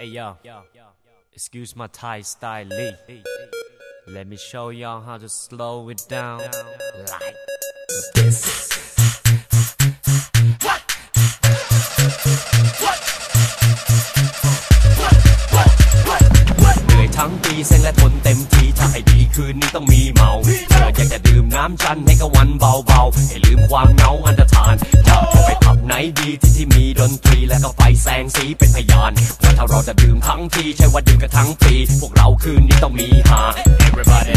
Hey yo, excuse my Thai style. Lee. Let me show y'all how to slow it down like this. เหนื่อยทั้งปีเส้นและทนเต็มทีถ้าให้ดีคืนนี้ต้องมีามน้ำจันทร์ให้กับวันเบาๆ ให้ลืมความเหงาอันตรธานอยากจะไปผับไหนดีที่ที่มีดนตรีและก็ไฟแสงสีเป็นพยานว่าถ้าเราจะดื่มทั้งทีใช่ว่าดื่มกันทั้งปีพวกเราคืนนี้ต้องมีหา everybody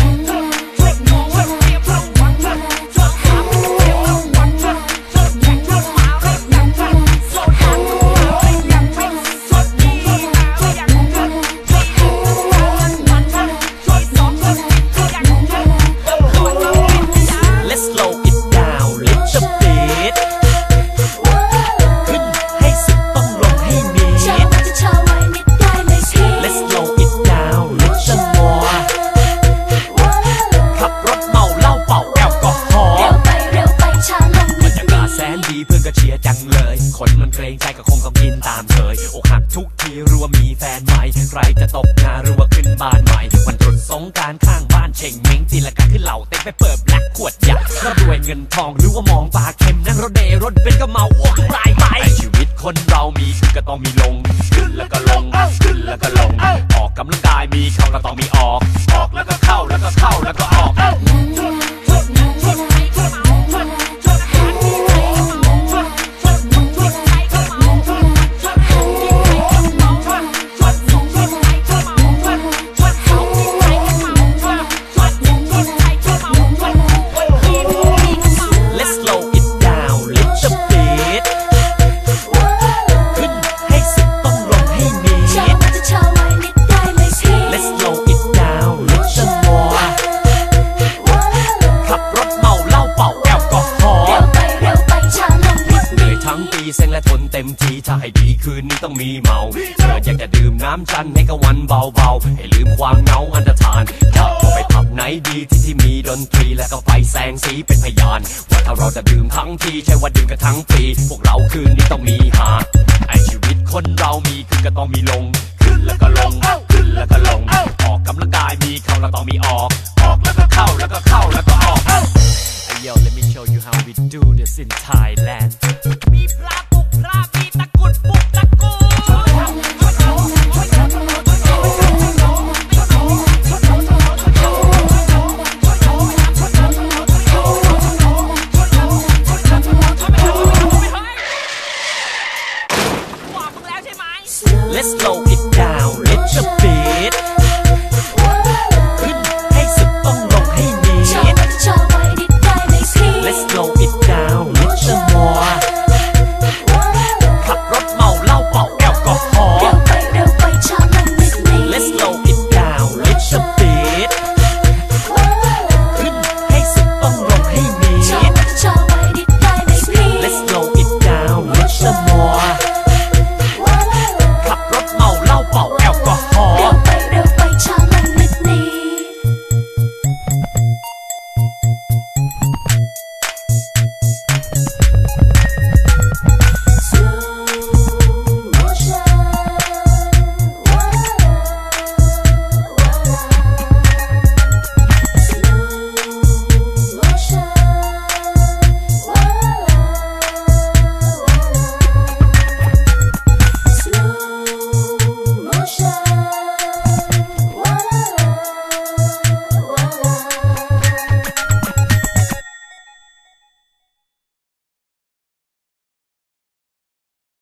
ก็เชียร์จังเลย คนมันเกรงใจก็คงต้องกินตามเคยอกหักทุกทีรู้ว่ามีแฟนใหม่ ใครจะตกงานรือว่าขึ้นบ้านใหม่ วันตรุษสงการข้างบ้านเชงเม้งตีละกันขึ้นเหล่าเต็มไปเปิดแบล็คขวดใหญ่ร่ำรวยเงินทองหรือว่ามองปลาเค็มนั่งรถเดรถเป็นก็เมาอ้วกรายไปชีวิตคนเรามีขึ้นก็ต้องมีลง ขึ้นแล้วก็ลง ขึ้นแล้วก็ลง ออกกำลังกายมีเข้าก็ต้องมีออก เต็มทีถ้าให้ดีคืนนี้ต้องมีเมาเธออยากจะดื่มน้ำจันทร์ให้กับวันเบาๆ ให้ลืมความเหงาอันตรธานอยากจะไปผับไหนดีที่ที่มีดนตรีและก็ไฟแสงสีเป็นพยาน ว่าถ้าเราจะดื่มทั้งทีใช่ว่าดื่มกันทั้งปีพวกเราคืนนี้ต้องมีหาไอชีวิตคนเรามีขึ้นก็ต้องมีลง ขึ้นแล้วก็ลงขึ้นแล้วก็ลง ออกกำลังกายมีเข้าแล้วต้องมีออกออกแล้วก็เข้าแล้วก็เข้าแล้วก็ออก Hey yo let me show you how we do this in Thailand มีพ ระ